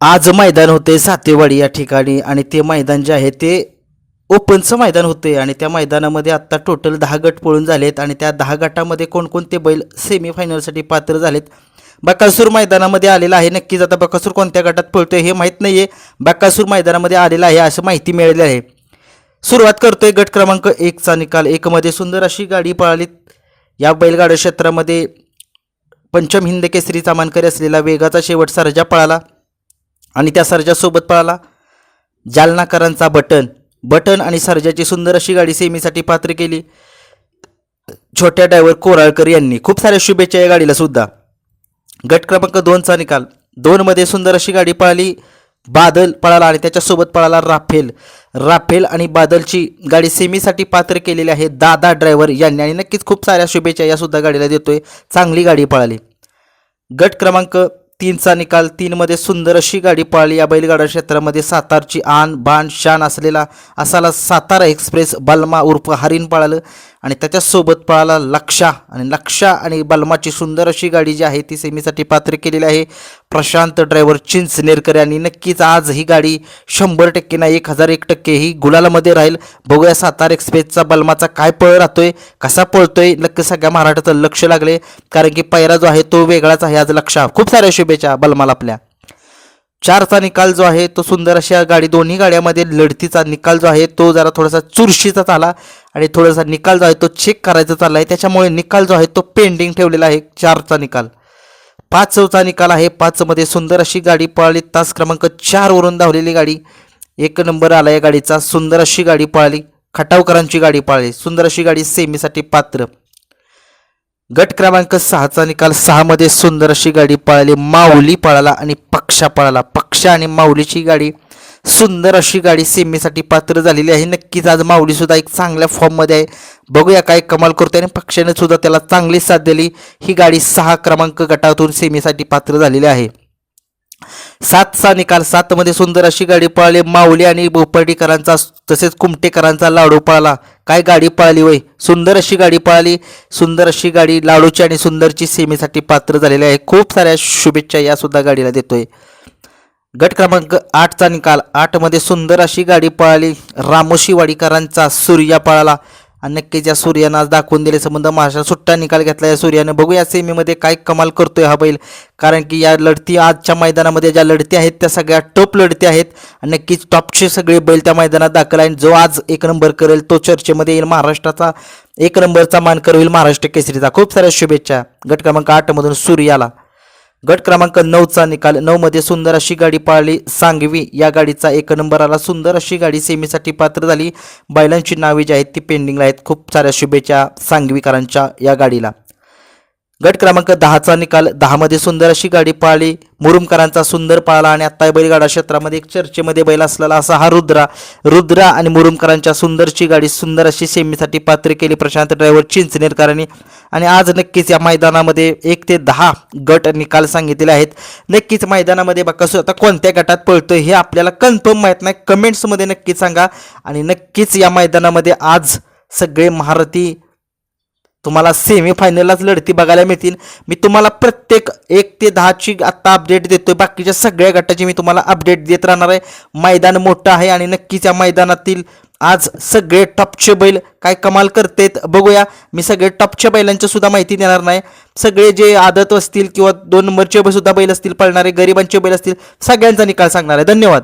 आज मैदान होते सातेवाडी या ठिकाणी आणि ते मैदान जे आहे ते ओपनचं मैदान होते आणि त्या मैदानामध्ये आत्ता टोटल दहा गट पळून झालेत आणि त्या दहा गटामध्ये कोणकोणते बैल सेमीफायनलसाठी पात्र झालेत. बकासूर मैदानामध्ये आलेला आहे. नक्कीच आता बकासूर कोणत्या गटात पळतोय हे माहीत नाही आहे बकासूर मैदानामध्ये आलेला आहे अशी माहिती मिळाली आहे. सुरुवात करतोय गट क्रमांक एकचा निकाल. एकमध्ये सुंदर अशी गाडी पळाली या बैलगाड्या क्षेत्रामध्ये पंचम हिंद केसरीचा मानकरी असलेला वेगाचा शेवट सर्जा पळाला. आणि त्या सर्जासोबत पळाला जालनाकरांचा बटन बटन आणि सर्जाची सुंदर अशी गाडी सेमीसाठी पात्र केली. छोट्या ड्रायव्हर कोराळकर यांनी खूप साऱ्या शुभेच्छा या गाडीला सुद्धा. गट क्रमांक दोनचा निकाल. दोनमध्ये सुंदर अशी गाडी पळाली. बादल पळाला आणि त्याच्यासोबत पळाला राफेल. राफेल आणि बादलची गाडी सेमीसाठी पात्र केलेली आहे. दादा ड्रायव्हर यांनी आणि नक्कीच खूप साऱ्या शुभेच्छा या सुद्धा गाडीला देतोय. चांगली गाडी पळाली. गट क्रमांक तीनचा निकाल तीनमध्ये सुंदर अशी गाडी पाळली. या बैलगाडा क्षेत्रामध्ये सातारची आन बाण शान असलेला असाला सातारा एक्सप्रेस बलमा उर्फ हरिण पाळालं. आणि त्याच्यासोबत पळाला लक्षा. आणि लक्षा आणि बलमाची सुंदर अशी गाडी जी आहे ती सेमीसाठी पात्र केलेली आहे. प्रशांत ड्रायव्हर चिंचनेरकर यांनी नक्कीच आज ही गाडी शंभर टक्के नाही एक हजार एक टक्के ही गुलालामध्ये राहील. बघूया सातारा एक्सप्रेसचा बलमाचा काय पळ राहतोय कसा पळतोय नक्की सगळ्या महाराष्ट्राचं लक्ष लागले. कारण की पैरा जो आहे तो वेगळाच आहे आज लक्षा. खूप साऱ्या शुभेच्छा बलमाला आपल्या. चारचा निकाल जो आहे तो सुंदर अशा गाडी दोन्ही गाड्यामध्ये लढतीचा निकाल जो आहे तो जरा थोडासा चुरशीचा चाला आणि थोडासा निकाल जो आहे तो चेक करायचा चालला आहे त्याच्यामुळे निकाल जो आहे तो पेंडिंग ठेवलेला आहे. चारचा निकाल. पाच निकाल आहे. पाचमध्ये सुंदर अशी गाडी पळाली. तास क्रमांक चारवरून धावलेली गाडी. एक नंबर आला या गाडीचा. सुंदर अशी गाडी पळाली. खटावकरांची गाडी पळाली. सुंदर अशी गाडी सेमीसाठी पात्र. गट क्रमांक सहाचा निकाल. सहामध्ये सुंदर अशी गाडी पळाली. माऊली पळाला आणि पक्षा पळाला. पक्षा आणि माऊलीची गाडी सुंदर अशी गाडी सेमीसाठी पात्र झालेली आहे. नक्कीच आज माऊली सुद्धा एक चांगल्या फॉर्ममध्ये आहे. बघूया काय कमाल करतोय आणि पक्षाने सुद्धा त्याला चांगली साथ दिली. ही गाडी सहा क्रमांक गटातून सेमीसाठी पात्र झालेली आहे. सातचा निकाल सातमध्ये सुंदर अशी गाडी पळाली. माऊली आणि बोपर्डीकरांचा तसेच कुमटेकरांचा लाडू पळाला. काय गाडी पळाली वय? सुंदर अशी गाडी पळाली. सुंदर अशी गाडी लाडूची आणि सुंदरची सेमीसाठी पात्र झालेली आहे. खूप साऱ्या शुभेच्छा या सुद्धा गाडीला देतोय. गट क्रमांक आठचा निकाल. आठमध्ये सुंदर अशी गाडी पळाली. रामोशी वाडीकरांचा सूर्या पळाला. आणि नक्कीच या सूर्यानं आज दाखवून दिले संबंध महाराष्ट्रात सुट्टा निकाल घेतला. या सूर्यानं बघूया सेमीमध्ये काय कमाल करतोय हा बैल. कारण की या लढती आजच्या मैदानामध्ये ज्या लढती आहेत त्या सगळ्या टॉप लढती आहेत. आणि नक्कीच टॉपचे सगळे बैल त्या मैदानात दाखल आहे जो आज एक नंबर करेल तो चर्चेमध्ये येईल. महाराष्ट्राचा एक नंबरचा मानकर होईल महाराष्ट्र केसरीचा. खूप साऱ्या शुभेच्छा. गट क्रमांक आठमधून सूर्याला. गट क्रमांक नऊचा निकाल. नऊमध्ये सुंदर अशी गाडी पाळली. सांगवी या गाडीचा एक नंबर आला. सुंदर अशी गाडी सेमीसाठी पात्र झाली. बैलांची नावे जी आहेत ती पेंडिंगला आहेत. खूप साऱ्या शुभेच्छा सांगवीकरांच्या या गाडीला. गट क्रमांक दहाचा निकाल. दहामध्ये सुंदर अशी गाडी पाळली. मुरुमकरांचा सुंदर पाळला आणि आत्ता बैलगाडा क्षेत्रामध्ये एक चर्चेमध्ये बैल असलेला असा हा रुद्रा. रुद्रा आणि मुरुमकरांच्या सुंदरची गाडी सुंदर अशी सेमीसाठी पात्र केली. प्रशांत ड्रायव्हर चिंचनेरकरांनी आणि आज नक्कीच या मैदानामध्ये एक ते दहा गट निकाल सांगितलेले आहेत. नक्कीच मैदानामध्ये बघा आता कोणत्या गटात पळतोय हे आपल्याला कन्फर्म माहीत नाही. कमेंट्समध्ये नक्कीच सांगा. आणि नक्कीच या मैदानामध्ये आज सगळे महारथी तुम्हाला सेमीफायनललाच लढती बघायला मिळतील. मी तुम्हाला प्रत्येक एक ते दहाची आत्ता अपडेट देतोय. बाकीच्या सगळ्या गटाची मी तुम्हाला अपडेट देत राहणार आहे. मैदान मोठं आहे आणि नक्कीच या मैदानातील आज सगळे टॉपचे बैल काय कमाल करतेत बघूया. मी सगळे टॉपच्या बैलांची सुद्धा माहिती देणार नाही. सगळे जे आदत असतील किंवा दोन नंबरचे सुद्धा बैल असतील पळणारे गरिबांचे बैल असतील सगळ्यांचा निकाल सांगणार आहे. धन्यवाद.